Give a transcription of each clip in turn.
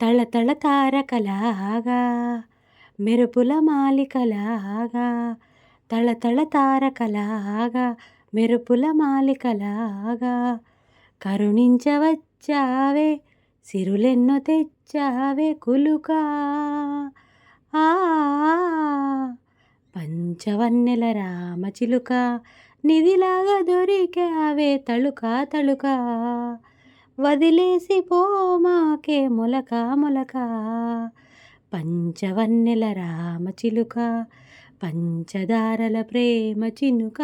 తళతళ తారకలాగా మెరుపుల మాలికలాగా తళతళ తారకలాగా మెరుపుల మాలికలాగా కరుణించవచ్చావే సిరులెన్నో తెచ్చావే కులుకా. ఆ పంచవన్నెల రామచిలుక నిధిలాగా దొరికావే తళుక తళుకా. వదిలేసి పోమాకే మొలక మొలక. పంచవన్నెల రామచిలుక పంచదారల ప్రేమ చినుక.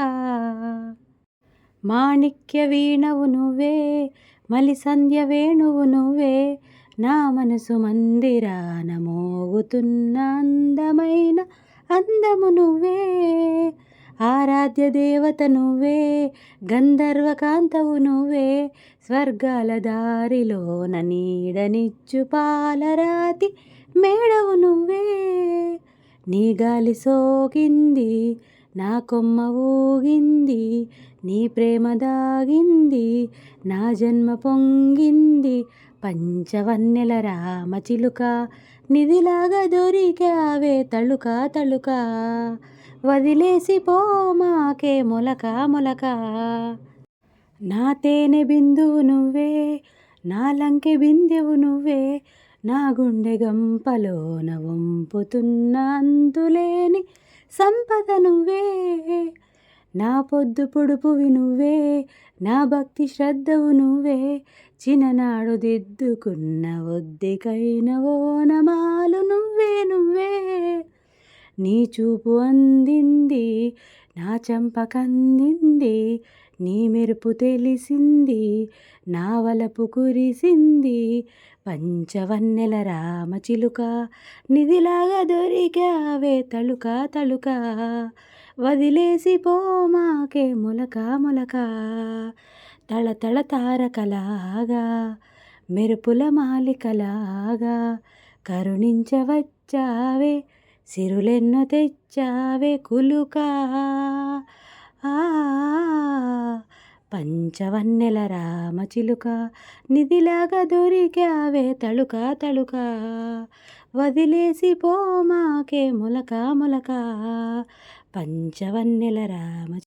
మాణిక్య వీణవు నువ్వే మలి సంధ్య వేణువు నువ్వే నా మనసు మందిరాన మోగుతున్న అందమైన అందము నువ్వే. ఆరాధ్య దేవత నువ్వే గంధర్వకాంతవు నువ్వే స్వర్గాల దారిలోన నీడనిచ్చు పాలరాతి మేడవు నువ్వే. నీ గాలి సోకింది నా కొమ్మ ఊగింది నీ ప్రేమ దాగింది నా జన్మ పొంగింది. పంచవన్నెల రామచిలుక నిధిలాగా దొరికావే తళుక తళుక. వదిలేసి పోమాకే మొలక మొలక. నా తేనె బిందువు నువ్వే నా లంకె బిందెవు నువ్వే నా గుండె గంపలోన వంపుతున్న అందులేని సంపద నువ్వే. నా పొద్దు పొడుపువి నువ్వే నా భక్తి శ్రద్ధవు నువ్వే చిన్ననాడు దిద్దుకున్న ఒద్దికైన ఓనమాలు నువ్వే నువ్వే. నీ చూపు అందింది నా చంపకందింది నీ మెరుపు తెలిసింది నా వలపు కురిసింది. పంచవన్నెల రామచిలుక నిధిలాగా దొరికావే తళుక తలుక వదిలేసి పోమాకే మొలక మొలక. తళ తారకలాగా మెరుపుల మాలికలాగా కరుణించవచ్చావే సిరులెన్నో తెచ్చావే కులుకా. ఆ పంచవన్నెల రామచిలుక నిధిలాగా దొరికావే తళుక తళుక. వదిలేసి పోమాకే మొలక ములక. పంచవన్నెల రామ